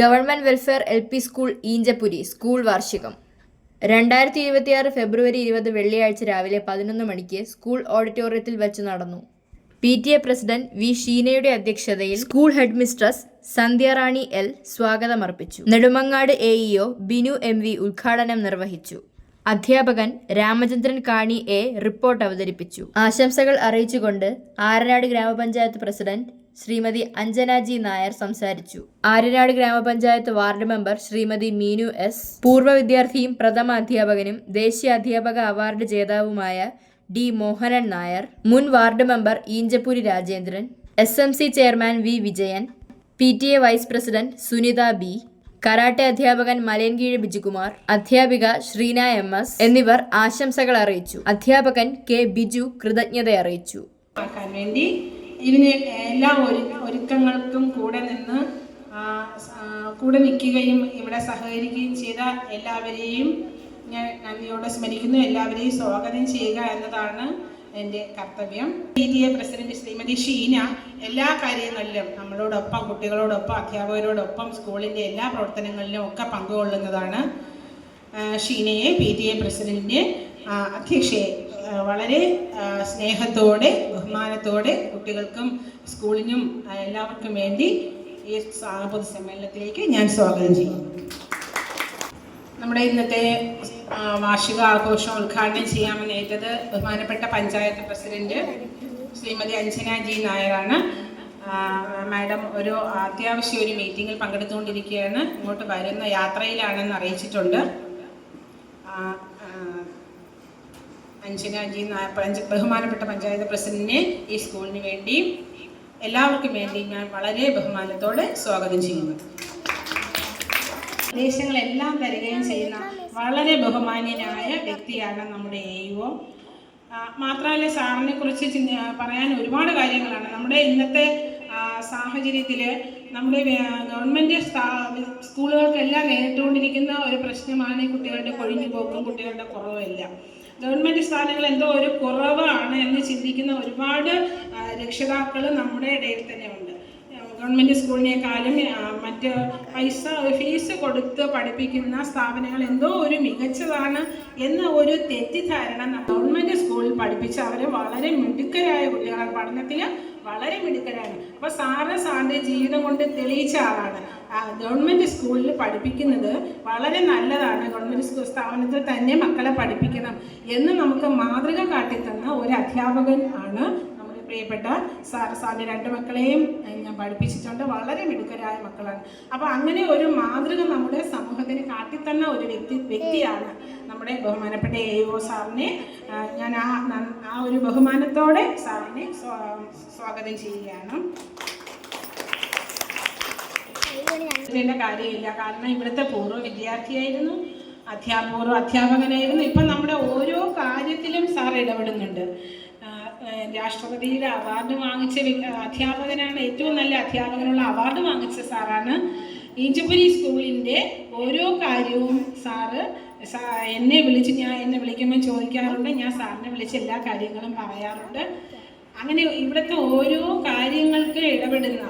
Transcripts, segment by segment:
Government welfare L P school Eenchappuri school വാർഷികം. രണ്ടായിരത്തി ഇരുപത്തിയാറ് ഫെബ്രുവരി ഇരുപത് വെള്ളിയാഴ്ച രാവിലെ പതിനൊന്ന് മണിക്ക് സ്കൂൾ ഓഡിറ്റോറിയത്തിൽ വെച്ച് നടന്നു. P T A president V ഷീനയുടെ അധ്യക്ഷതയിൽ school head mistress Sandhyarani L സ്വാഗതമർപ്പിച്ചു. Nedumangad A EO Binu M V ഉദ്ഘാടനം നിർവഹിച്ചു. അധ്യാപകൻ രാമചന്ദ്രൻ കാണി എ റിപ്പോർട്ട് അവതരിപ്പിച്ചു. ആശംസകൾ അറിയിച്ചുകൊണ്ട് ആരനാട് ഗ്രാമപഞ്ചായത്ത് പ്രസിഡന്റ് ശ്രീമതി അഞ്ജന ജി നായർ സംസാരിച്ചു. ആര്യനാട് ഗ്രാമപഞ്ചായത്ത് ward member Shrimati Meenu S പൂർവ വിദ്യാർത്ഥിയും പ്രഥമ അധ്യാപകനും ദേശീയ അധ്യാപക അവാർഡ് ജേതാവുമായ ഡി മോഹനൻ നായർ മുൻ ward member Eenchappuri Rajendran S M C chairman V Vijayan P T A vice president Sunitha B karate അധ്യാപകൻ മലയൻകീഴ് ബിജുകുമാർ അധ്യാപിക ശ്രീന എം എസ് എന്നിവർ ആശംസകൾ അറിയിച്ചു. അധ്യാപകൻ കെ ബിജു കൃതജ്ഞത അറിയിച്ചു ഇതിന് എല്ലാ ഒരു ഒരുക്കങ്ങൾക്കും കൂടെ നിന്ന് കൂടെ നിൽക്കുകയും ഇവിടെ സഹകരിക്കുകയും ചെയ്ത എല്ലാവരെയും ഞാൻ നന്ദിയോടെ സ്മരിക്കുന്നു. എല്ലാവരെയും സ്വാഗതം ചെയ്യുക എന്നതാണ് എന്റെ കർത്തവ്യം. P T A president Shrimati Sheena എല്ലാ കാര്യങ്ങളിലും നമ്മളോടൊപ്പം കുട്ടികളോടൊപ്പം അധ്യാപകരോടൊപ്പം സ്കൂളിന്റെ എല്ലാ പ്രവർത്തനങ്ങളിലും ഒക്കെ പങ്കുകൊള്ളുന്നതാണ് ഷീനയെ പി ടി എ പ്രസിഡന്റിന്റെ അധ്യക്ഷയെ. വളരെ സ്നേഹത്തോടെ ബഹുമാനത്തോടെ കുട്ടികൾക്കും സ്കൂളിനും എല്ലാവർക്കും വേണ്ടി ഈ പൊതുസമ്മേളനത്തിലേക്ക് ഞാൻ സ്വാഗതം ചെയ്യുന്നു. നമ്മുടെ ഇന്നത്തെ വാർഷിക ആഘോഷം ഉദ്ഘാടനം ചെയ്യാമെന്ന് ഏറ്റത് ബഹുമാനപ്പെട്ട പഞ്ചായത്ത് പ്രസിഡന്റ് ശ്രീമതി അഞ്ജന ജി നായരാണ്. മാഡം ഒരു അത്യാവശ്യ ഒരു മീറ്റിങ്ങിൽ പങ്കെടുത്തുകൊണ്ടിരിക്കുകയാണ്. ഇങ്ങോട്ട് വരുന്ന യാത്രയിലാണെന്ന് അറിയിച്ചിട്ടുണ്ട്. അഞ്ജന ജി ബഹുമാനപ്പെട്ട പഞ്ചായത്ത് പ്രസിഡന്റിനെ ഈ സ്കൂളിന് വേണ്ടി എല്ലാവർക്കും വേണ്ടി ഞാൻ വളരെ ബഹുമാനത്തോടെ സ്വാഗതം ചെയ്യുന്നു. നിർദ്ദേശങ്ങളെല്ലാം തരികയും ചെയ്യുന്ന വളരെ ബഹുമാന്യനായ വ്യക്തിയാണ് നമ്മുടെ എ യു മാത്രമല്ല സാറിനെ കുറിച്ച് പറയാൻ ഒരുപാട് കാര്യങ്ങളാണ്. നമ്മുടെ ഇന്നത്തെ സാഹചര്യത്തിൽ നമ്മുടെ ഗവൺമെന്റ് സ്കൂളുകൾക്കെല്ലാം നേരിട്ടുകൊണ്ടിരിക്കുന്ന ഒരു പ്രശ്നമാണ് കുട്ടികളുടെ കൊഴിഞ്ഞു പോക്കും കുട്ടികളുടെ കുറവുമെല്ലാം. ഗവൺമെന്റ് സ്ഥാനങ്ങൾ എന്തോ ഒരു കുറവാണ് എന്ന് ചിന്തിക്കുന്ന ഒരുപാട് രക്ഷിതാക്കൾ നമ്മുടെ ഇടയിൽ തന്നെ ഉണ്ട്. ഗവൺമെന്റ് സ്കൂളിനേക്കാളും മറ്റ് പൈസ ഫീസ് കൊടുത്ത് പഠിപ്പിക്കുന്ന സ്ഥാപനങ്ങൾ എന്തോ ഒരു മികച്ചതാണ് എന്ന ഒരു തെറ്റിദ്ധാരണ ഗവൺമെന്റ് സ്കൂളിൽ പഠിപ്പിച്ച അവർ വളരെ മിടുക്കരായ കുട്ടികളാണ്. പഠനത്തിൽ വളരെ മിടുക്കരാണ്. അപ്പോൾ സാറ് സാറിന്റെ ജീവിതം കൊണ്ട് തെളിയിച്ച ആളാണ്. ഗവൺമെന്റ് സ്കൂളിൽ പഠിപ്പിക്കുന്നത് വളരെ നല്ലതാണ്. ഗവൺമെന്റ് സ്ഥാപനത്തിൽ തന്നെ മക്കളെ പഠിപ്പിക്കണം എന്ന് നമുക്ക് മാതൃക കാട്ടിത്തന്ന ഒരു അധ്യാപകൻ ആണ് നമ്മുടെ പ്രിയപ്പെട്ട സാർ സാറിന്റെ രണ്ട് മക്കളെയും ഞാൻ പഠിപ്പിച്ചിട്ടുണ്ട്. വളരെ മിടുക്കരായ മക്കളാണ്. അപ്പോൾ അങ്ങനെ ഒരു മാതൃക നമ്മുടെ സമൂഹത്തിന് കാട്ടിത്തന്ന ഒരു വ്യക്തി വ്യക്തിയാണ് നമ്മുടെ ബഹുമാനപ്പെട്ട എ ഒ സാറിനെ. ഞാൻ ആ ആ ഒരു ബഹുമാനത്തോടെ സാറിനെ സ്വാഗതം ചെയ്യുകയാണ്. ഇതിന്റെ കാര്യമില്ല. കാരണം ഇവിടുത്തെ പൂർവ വിദ്യാർത്ഥിയായിരുന്നു അധ്യാപൂർവ അധ്യാപകനായിരുന്നു. ഇപ്പം നമ്മുടെ ഓരോ കാര്യത്തിലും സാർ ഇടപെടുന്നുണ്ട്. രാഷ്ട്രപതിയുടെ അവാർഡ് വാങ്ങിച്ച അധ്യാപകനാണ് ഏറ്റവും നല്ല അധ്യാപകനുള്ള അവാർഡ് വാങ്ങിച്ച സാറാണ് ഈഞ്ചപ്പുരി സ്കൂളിന്റെ ഓരോ കാര്യവും സാറ് എന്നെ വിളിച്ച് ഞാൻ എന്നെ വിളിക്കുമ്പോൾ ചോദിക്കാറുണ്ട്. ഞാൻ സാറിനെ വിളിച്ച് എല്ലാ കാര്യങ്ങളും പറയാറുണ്ട്. അങ്ങനെ ഇവിടുത്തെ ഓരോ കാര്യങ്ങൾക്ക് ഇടപെടുന്ന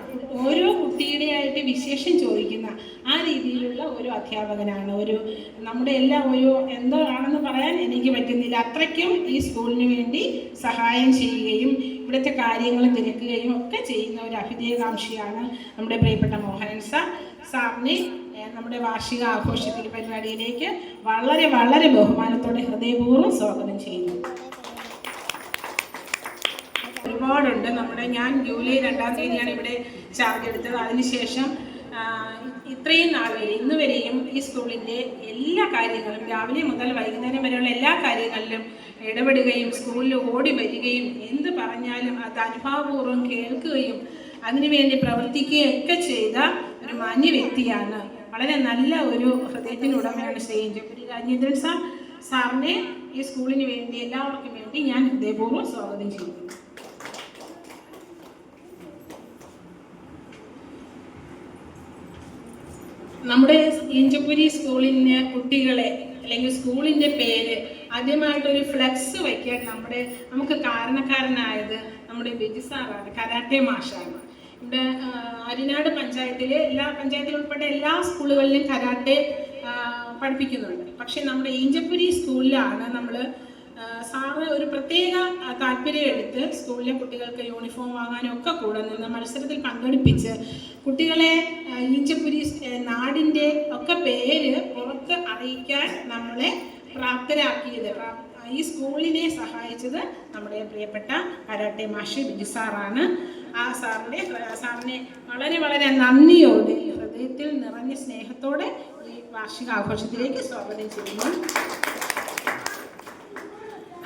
ഓരോ കുട്ടിയുടെ ആയിട്ട് വിശേഷം ചോദിക്കുന്ന ആ രീതിയിലുള്ള ഒരു അധ്യാപകനാണ്. ഒരു നമ്മുടെ എല്ലാം ഒരു എന്തോ ആണെന്ന് പറയാൻ എനിക്ക് പറ്റുന്നില്ല. അത്രയ്ക്കും ഈ സ്കൂളിന് വേണ്ടി സഹായം ചെയ്യുകയും ഇവിടുത്തെ കാര്യങ്ങൾ തിരക്കുകയും ഒക്കെ ചെയ്യുന്ന ഒരു അഭിജയകാംക്ഷിയാണ് നമ്മുടെ പ്രിയപ്പെട്ട മോഹനൻ സാർ. സാറിനെ നമ്മുടെ വാർഷിക ആഘോഷത്തിൽ പരിപാടിയിലേക്ക് വളരെ വളരെ ബഹുമാനത്തോടെ ഹൃദയപൂർവം സ്വാഗതം ചെയ്യുന്നു. ഒരുപാടുണ്ട്. നമ്മുടെ ഞാൻ ജൂലൈ രണ്ടാം തീയതിയാണ് ഇവിടെ ചാർജ് എടുത്തത്. അതിനുശേഷം ഇത്രയും നാൾ വരെ ഇന്ന് വരെയും ഈ സ്കൂളിന്റെ എല്ലാ കാര്യങ്ങളും രാവിലെ മുതൽ വൈകുന്നേരം വരെയുള്ള എല്ലാ കാര്യങ്ങളിലും ഇടപെടുകയും സ്കൂളിൽ ഓടി വരികയും എന്ത് പറഞ്ഞാലും അത് അനുഭാവപൂർവം കേൾക്കുകയും അതിനുവേണ്ടി പ്രവർത്തിക്കുകയും ഒക്കെ ചെയ്ത ഒരു മാന്യ വ്യക്തിയാണ്. വളരെ നല്ല ഒരു ഹൃദയത്തിനുടമയാണ് ശ്രീ രാജേന്ദ്രൻ സാർ. സാറിനെ ഈ സ്കൂളിന് വേണ്ടി എല്ലാവർക്കും വേണ്ടി ഞാൻ ഹൃദയപൂർവം സ്വാഗതം ചെയ്യുന്നു. നമ്മുടെ ഇഞ്ചപ്പുരി സ്കൂളിന് കുട്ടികളെ അല്ലെങ്കിൽ സ്കൂളിന്റെ പേര് ആദ്യമായിട്ടൊരു ഫ്ലെക്സ് വയ്ക്കാൻ നമ്മുടെ നമുക്ക് കാരണക്കാരനായത് നമ്മുടെ ബിജിസാറാണ് കരാട്ടെ മാഷാണ്. ഇവിടെ അരിനാട് പഞ്ചായത്തിലെ എല്ലാ പഞ്ചായത്തിൽ ഉൾപ്പെട്ട എല്ലാ സ്കൂളുകളിലും കരാട്ടെ പഠിപ്പിക്കുന്നുണ്ട്. പക്ഷേ നമ്മുടെ ഈഞ്ചപ്പുരി സ്കൂളിലാണ് നമ്മൾ സാറ് ഒരു പ്രത്യേക താല്പര്യം എടുത്ത് സ്കൂളിലെ കുട്ടികൾക്ക് യൂണിഫോം വാങ്ങാനും ഒക്കെ കൂടെ നിന്ന് മത്സരത്തിൽ പങ്കെടുപ്പിച്ച് കുട്ടികളെ ഈഞ്ചപ്പുരി നാടിന്റെ ഒക്കെ പേര് പുറത്ത് അറിയിക്കാൻ നമ്മളെ പ്രാപ്തരാക്കിയത്. പ്രാ- ഈ സ്കൂളിനെ സഹായിച്ചത് നമ്മുടെ പ്രിയപ്പെട്ട കരാട്ടെ മാഷി ബിജു സാറാണ്. ആ സാറിന്റെ സാറിനെ വളരെ വളരെ നന്ദിയോടെ ഹൃദയത്തിൽ നിറഞ്ഞ സ്നേഹത്തോടെ ഈ വാർഷിക ആഘോഷത്തിലേക്ക് സ്വാഗതം ചെയ്യുന്നു.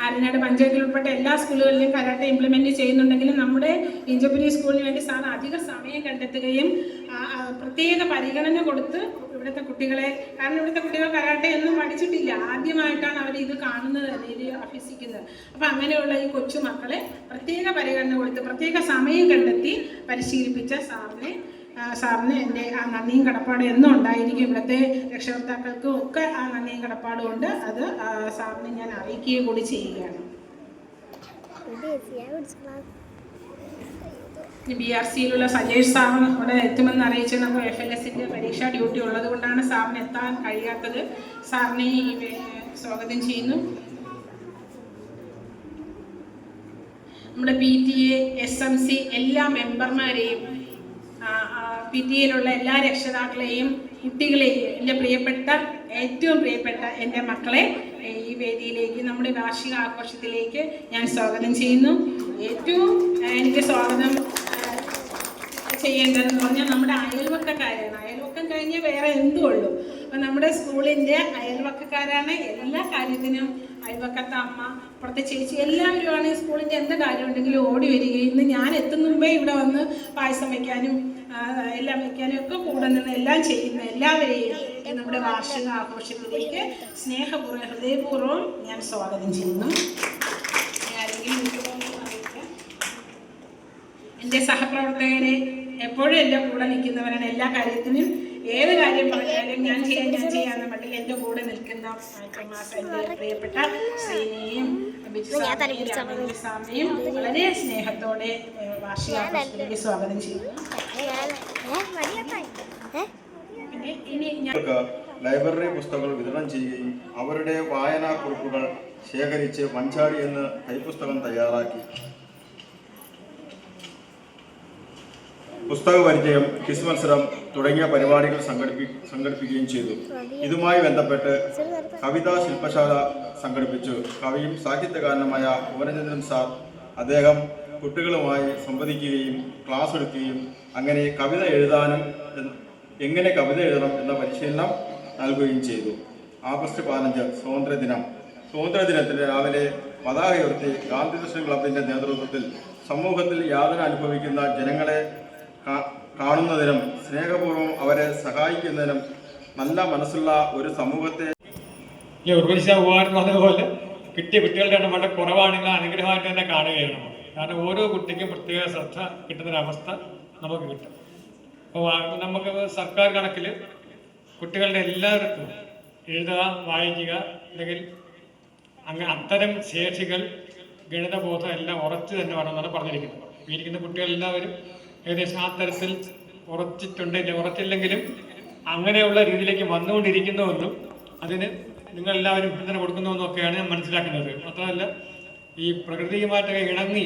ആര്യനാട് പഞ്ചായത്തിൽ ഉൾപ്പെട്ട എല്ലാ സ്കൂളുകളിലും കരാട്ടെ ഇംപ്ലിമെന്റ് ചെയ്യുന്നുണ്ടെങ്കിലും നമ്മുടെ ഇഞ്ചപ്പുരി സ്കൂളിന് വേണ്ടി സാർ അധിക സമയം കണ്ടെത്തുകയും പ്രത്യേക പരിഗണന കൊടുത്ത് ഇവിടുത്തെ കുട്ടികളെ കാരണം ഇവിടുത്തെ കുട്ടികൾ കരാട്ടെ ഒന്നും പഠിച്ചിട്ടില്ല. ആദ്യമായിട്ടാണ് അവർ ഇത് കാണുന്നത് തന്നെ ഇത് അഭ്യസിക്കുന്നത്. അപ്പം അങ്ങനെയുള്ള ഈ കൊച്ചു മക്കളെ പ്രത്യേക പരിഗണന കൊടുത്ത് പ്രത്യേക സമയം കണ്ടെത്തി പരിശീലിപ്പിച്ച സാറിനെ സാറിന് എന്റെ ആ നന്ദിയും കടപ്പാടും എന്നും ഉണ്ടായിരിക്കും. ഇവിടുത്തെ രക്ഷകർത്താക്കൾക്കും ഒക്കെ ആ നന്ദിയും കടപ്പാടും ഉണ്ട്. അത് സാറിന് ഞാൻ അറിയിക്കുകയും കൂടി ചെയ്യുകയാണ്. ബി ആർ സിയിലുള്ള സജേഷ് സാറും ഇവിടെ എത്തുമെന്ന് അറിയിച്ച് നമുക്ക് എഫ് എൽ എസിന്റെ പരീക്ഷാ ഡ്യൂട്ടി ഉള്ളത് കൊണ്ടാണ് സാറിന് എത്താൻ കഴിയാത്തത്. സാറിനെ സ്വാഗതം ചെയ്യുന്നു. നമ്മുടെ P T A S M C എല്ലാ മെമ്പർമാരെയും പി ടി എയിലുള്ള എല്ലാ രക്ഷിതാക്കളെയും കുട്ടികളെയും എന്റെ പ്രിയപ്പെട്ട ഏറ്റവും പ്രിയപ്പെട്ട എന്റെ മക്കളെ ഈ വേദിയിലേക്ക് നമ്മുടെ വാർഷിക ആഘോഷത്തിലേക്ക് ഞാൻ സ്വാഗതം ചെയ്യുന്നു. ഏറ്റവും എനിക്ക് സ്വാഗതം ചെയ്യേണ്ടതെന്ന് പറഞ്ഞാൽ നമ്മുടെ അയൽവക്കക്കാരാണ്. അയൽവക്കം കഴിഞ്ഞ് വേറെ എന്തും ഉള്ളൂ അപ്പം നമ്മുടെ സ്കൂളിന്റെ അയൽവക്കക്കാരാണ് എല്ലാ കാര്യത്തിനും അയൽവക്കത്തെ അമ്മ അപ്പുറത്തെ ചേച്ചി എല്ലാവരുമാണ് സ്കൂളിന്റെ എന്ത് കാര്യമുണ്ടെങ്കിലും ഓടി വരികയും ഇന്ന് ഞാൻ എത്തുന്നുമ്പേ ഇവിടെ വന്ന് പായസം വയ്ക്കാനും എല്ലാം വയ്ക്കാനും ഒക്കെ കൂടെ നിന്ന് എല്ലാം ചെയ്യുന്ന എല്ലാവരെയും നമ്മുടെ വാർഷിക ആഘോഷത്തിലേക്ക് സ്നേഹപൂർവം ഹൃദയപൂർവം ഞാൻ സ്വാഗതം ചെയ്യുന്നു. എന്റെ സഹപ്രവർത്തകരെ എപ്പോഴും എന്റെ കൂടെ നിൽക്കുന്നവരാണ് എല്ലാ കാര്യത്തിനും ഏത് കാര്യം പറഞ്ഞാലും ഞാൻ ചെയ്യാൻ ഞാൻ ചെയ്യാന്ന് മട്ടിൽ എന്റെ കൂടെ നിൽക്കുന്ന എന്റെ പ്രിയപ്പെട്ട ശ്രീനെയും സ്വാമിയും വളരെ സ്നേഹത്തോടെ വാർഷികാഘോഷത്തിലേക്ക് സ്വാഗതം ചെയ്യുന്നു. പിന്നെ ഇനി ഞാൻ കുട്ടികൾക്ക് ലൈബ്രറി പുസ്തകങ്ങൾ വിതരണം ചെയ്യുകയും അവരുടെ വായനാക്കുറിപ്പുകൾ ശേഖരിച്ച് മഞ്ചാടി എന്ന് കൈപ്പുസ്തകം തയ്യാറാക്കി. പുസ്തക പരിചയം ക്വിസ് മത്സരം തുടങ്ങിയ പരിപാടികൾ സംഘടിപ്പി സംഘടിപ്പിക്കുകയും ചെയ്തു. ഇതുമായി ബന്ധപ്പെട്ട് കവിതാ ശില്പശാല സംഘടിപ്പിച്ചു. കവിയും സാഹിത്യകാരനുമായ ഭുവനചന്ദ്രൻ സാർ അദ്ദേഹം കുട്ടികളുമായി സംവദിക്കുകയും ക്ലാസ് എടുക്കുകയും അങ്ങനെ കവിത എഴുതാനും എങ്ങനെ കവിത എഴുതണം എന്ന പരിശീലനം നൽകുകയും ചെയ്തു. ആഗസ്റ്റ് പതിനഞ്ച് സ്വാതന്ത്ര്യദിനം. സ്വാതന്ത്ര്യദിനത്തിന് രാവിലെ പതാക ഉയർത്തി ഗാന്ധി ക്ലബിന്റെ നേതൃത്വത്തിൽ സമൂഹത്തിൽ യാതന അനുഭവിക്കുന്ന ജനങ്ങളെ കാണുന്നതിനും സ്നേഹപൂർവം അവരെ സഹായിക്കുന്നതിനും നല്ല മനസ്സുള്ള ഒരു സമൂഹത്തെ ഈ ഉർവശ ഉപകാരം പറഞ്ഞതുപോലെ കിട്ടിയ കുട്ടികളുടെ എണ്ണം വളരെ കുറവാണെങ്കിൽ അനുഗ്രഹമായിട്ട് തന്നെ കാണുകയാണ്. കാരണം ഓരോ കുട്ടിക്കും പ്രത്യേക ശ്രദ്ധ കിട്ടുന്നൊരവസ്ഥ നമുക്ക് കിട്ടും അപ്പോൾ നമുക്ക് സർക്കാർ കണക്കിൽ കുട്ടികളുടെ എല്ലാവർക്കും എഴുതുക വായിക്കുക അല്ലെങ്കിൽ അങ്ങനെ അത്തരം ശേഷികൾ ഗണിതബോധം എല്ലാം ഉറച്ചു തന്നെ വേണമെന്നാണ് പറഞ്ഞിരിക്കുന്നത് ഇരിക്കുന്ന കുട്ടികളെല്ലാവരും ഏകദേശം ആ തരത്തിൽ ഉറച്ചിട്ടുണ്ട് ഉറച്ചില്ലെങ്കിലും അങ്ങനെയുള്ള രീതിയിലേക്ക് വന്നുകൊണ്ടിരിക്കുന്നുവെന്നും അതിന് നിങ്ങളെല്ലാവരും പിന്തുണ കൊടുക്കുന്നുവെന്നും ഒക്കെയാണ് ഞാൻ മനസ്സിലാക്കുന്നത്. മാത്രമല്ല ഈ പ്രകൃതിയുമായിട്ടൊക്കെ ഇണങ്ങി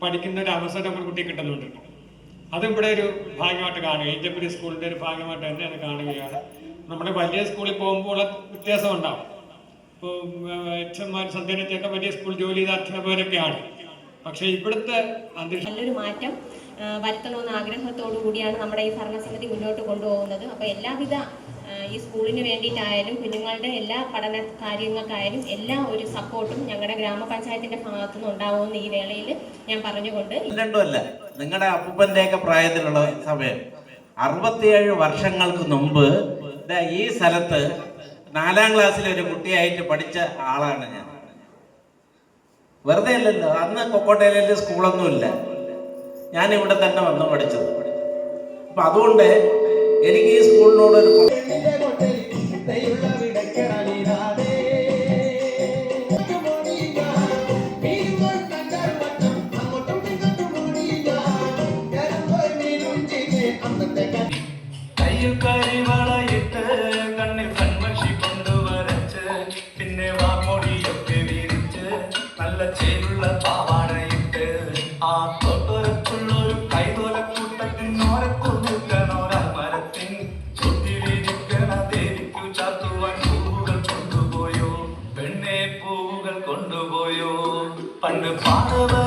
പഠിക്കുന്ന ഒരു അവസരം ഒരു കുട്ടി കിട്ടുന്നുണ്ട്. അതും ഇവിടെ ഒരു ഭാഗ്യമായിട്ട് കാണുക ഈറ്റപ്പുരി സ്കൂളിന്റെ ഒരു ഭാഗ്യമായിട്ട് തന്നെ അത് കാണുകയാണ്. നമ്മുടെ വലിയ സ്കൂളിൽ പോകുമ്പോൾ വ്യത്യാസം ഉണ്ടാവും. ഇപ്പോൾ എച്ച് എംമാർ സന്ധ്യനത്തെയൊക്കെ വലിയ സ്കൂൾ ജോലി ചെയ്ത അധ്യാപകരൊക്കെയാണ് പക്ഷേ ഇവിടുത്തെ നല്ലൊരു മാറ്റം വരുത്തണമെന്ന ആഗ്രഹത്തോടു കൂടിയാണ് നമ്മുടെ ഈ ഭരണസമിതി മുന്നോട്ട് കൊണ്ടുപോകുന്നത്. അപ്പോൾ എല്ലാവിധ ഈ സ്കൂളിന് വേണ്ടിയിട്ടായാലും കുഞ്ഞുങ്ങളുടെ എല്ലാ പഠന കാര്യങ്ങൾക്കായാലും എല്ലാ ഒരു സപ്പോർട്ടും ഞങ്ങളുടെ ഗ്രാമപഞ്ചായത്തിന്റെ ഭാഗത്തു നിന്ന് ഉണ്ടാവുമെന്ന് ഈ വേളയിൽ ഞാൻ പറഞ്ഞുകൊണ്ട് രണ്ടുമല്ല. നിങ്ങളുടെ അപ്പൂപ്പന്റെയൊക്കെ പ്രായത്തിലുള്ള സമയം. അറുപത്തിയേഴ് വർഷങ്ങൾക്ക് മുമ്പ് ഈ സ്ഥലത്ത് നാലാം ക്ലാസ്സിലെ ഒരു കുട്ടിയായിട്ട് പഠിച്ച ആളാണ് ഞാൻ. വെറുതെ അല്ലല്ലോ അന്ന് കൊക്കോട്ടയിലെ സ്കൂളൊന്നുമില്ല ഞാൻ ഇവിടെ തന്നെ വന്ന് പഠിച്ചത്. അപ്പൊ അതുകൊണ്ട് എനിക്ക് ഈ സ്കൂളിനോട് ഒരു பாடவர்